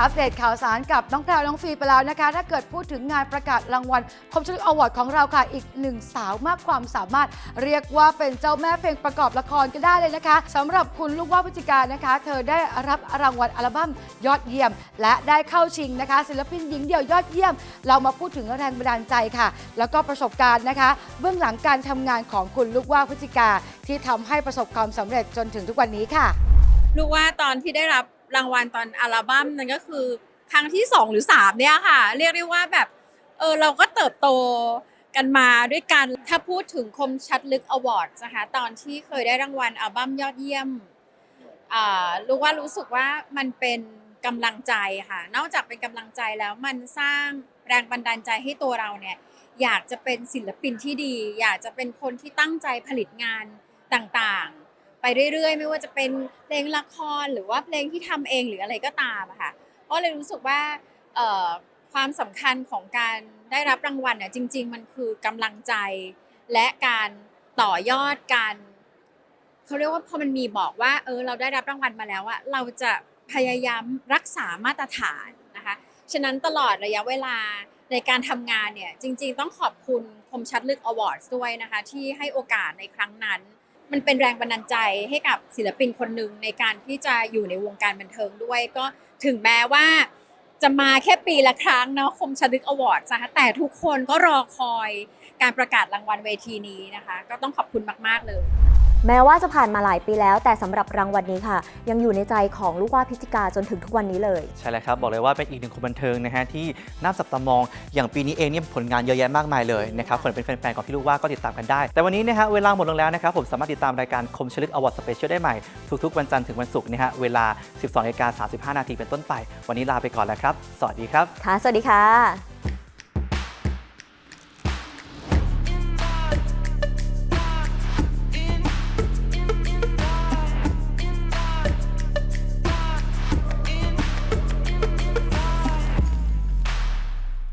อัปเดตข่าวสารกับน้องแพรวน้องฟีไปแล้วนะคะ ถ้าเกิดพูดถึงงานประกาศรางวัลคมชลึกอวอร์ดของเราค่ะ อีกหนึ่งสาวมากความสามารถ เรียกว่าเป็นเจ้าแม่เพลงประกอบละครก็ได้เลยนะคะสำหรับคุณลูกว่าพิจิการนะคะ เธอได้รับรางวัลอัลบั้มยอดเยี่ยม และได้เข้าชิงนะคะ ศิลปินหญิงเดี่ยวยอดเยี่ยม เรามาพูดถึงแรงบันดาลใจค่ะ แล้วก็ประสบการณ์นะคะ เบื้องหลังการทำงานของคุณลูกว่าพิจิกาที่ทำให้ประสบความสำเร็จจนถึงทุกวันนี้ค่ะลูกว่าตอนที่ได้รับ รางวัลตอนอัลบั้มนั้นก็คือครั้งที่สองหรือสามเนี่ยค่ะ เรียกได้ว่าแบบเออเราก็เติบโตกันมาด้วยกัน ถ้าพูดถึงคมชัดลึกอวอร์ดนะคะตอนที่เคยได้รางวัลอัลบั้มยอดเยี่ยมอ่าลูกว่ารู้สึกว่ามันเป็นกำลังใจค่ะ นอกจากเป็นกำลังใจแล้วมันสร้างแรงบันดาลใจให้ตัวเราเนี่ยอยากจะเป็นศิลปินที่ดี อยากจะเป็นคนที่ตั้งใจผลิตงานต่างๆ ไปเรื่อยๆ ไม่ว่าจะเป็นเพลงละครหรือว่าเพลงที่ทำเองหรืออะไรก็ตามค่ะก็เลยรู้สึกว่าความสำคัญของการได้รับรางวัลเนี่ยจริง ๆ มันคือกำลังใจ และการต่อยอดการเขาเรียกว่าพอมันมีบอกว่า เออเราได้รับรางวัลมาแล้วอะเราจะพยายามรักษามาตรฐานนะคะฉะนั้นตลอดระยะเวลาในการทำงานเนี่ยจริง ๆ ต้องขอบคุณคมชัดลึกอวอร์ดด้วยนะคะ ที่ให้โอกาสในครั้งนั้น มันเป็นแรงบันดาลใจให้กับศิลปินคนหนึ่งในการที่จะอยู่ในวงการบันเทิงด้วย ก็ถึงแม้ว่า จะมาแค่ปีละครั้งเนาะคมชลึกอวอร์ดนะคะแต่ทุกคนก็รอคอยการประกาศรางวัลเวทีนี้นะคะ ก็ต้องขอบคุณมาก ๆ เลย แม้ว่าจะผ่านมาหลายปีแล้ว แต่สำหรับรางวัลนี้ค่ะ ยังอยู่ในใจของลูกว่าพิจิกาจนถึงทุกวันนี้เลย ใช่แล้วครับบอกเลยว่าเป็นอีกหนึ่งคนบันเทิงนะฮะที่น่าจับตามองอย่างปีนี้เองเนี่ยผลงานเยอะแยะมากมายเลยนะครับคนเป็นแฟนๆของพี่ลูกว่าก็ติดตามกันได้ แต่วันนี้นะฮะเวลาหมดลงแล้วนะครับผมสามารถติดตามรายการคมชลึกอวอร์ดสเปเชียลได้ใหม่ทุกๆวันจันทร์ถึงวันศุกร์นะฮะเวลา 12นาฬิกา35 นาทีเป็นต้นไป วันนี้ลาไปก่อนแล้วครับ สวัสดีครับ ค่ะ สวัสดีค่ะ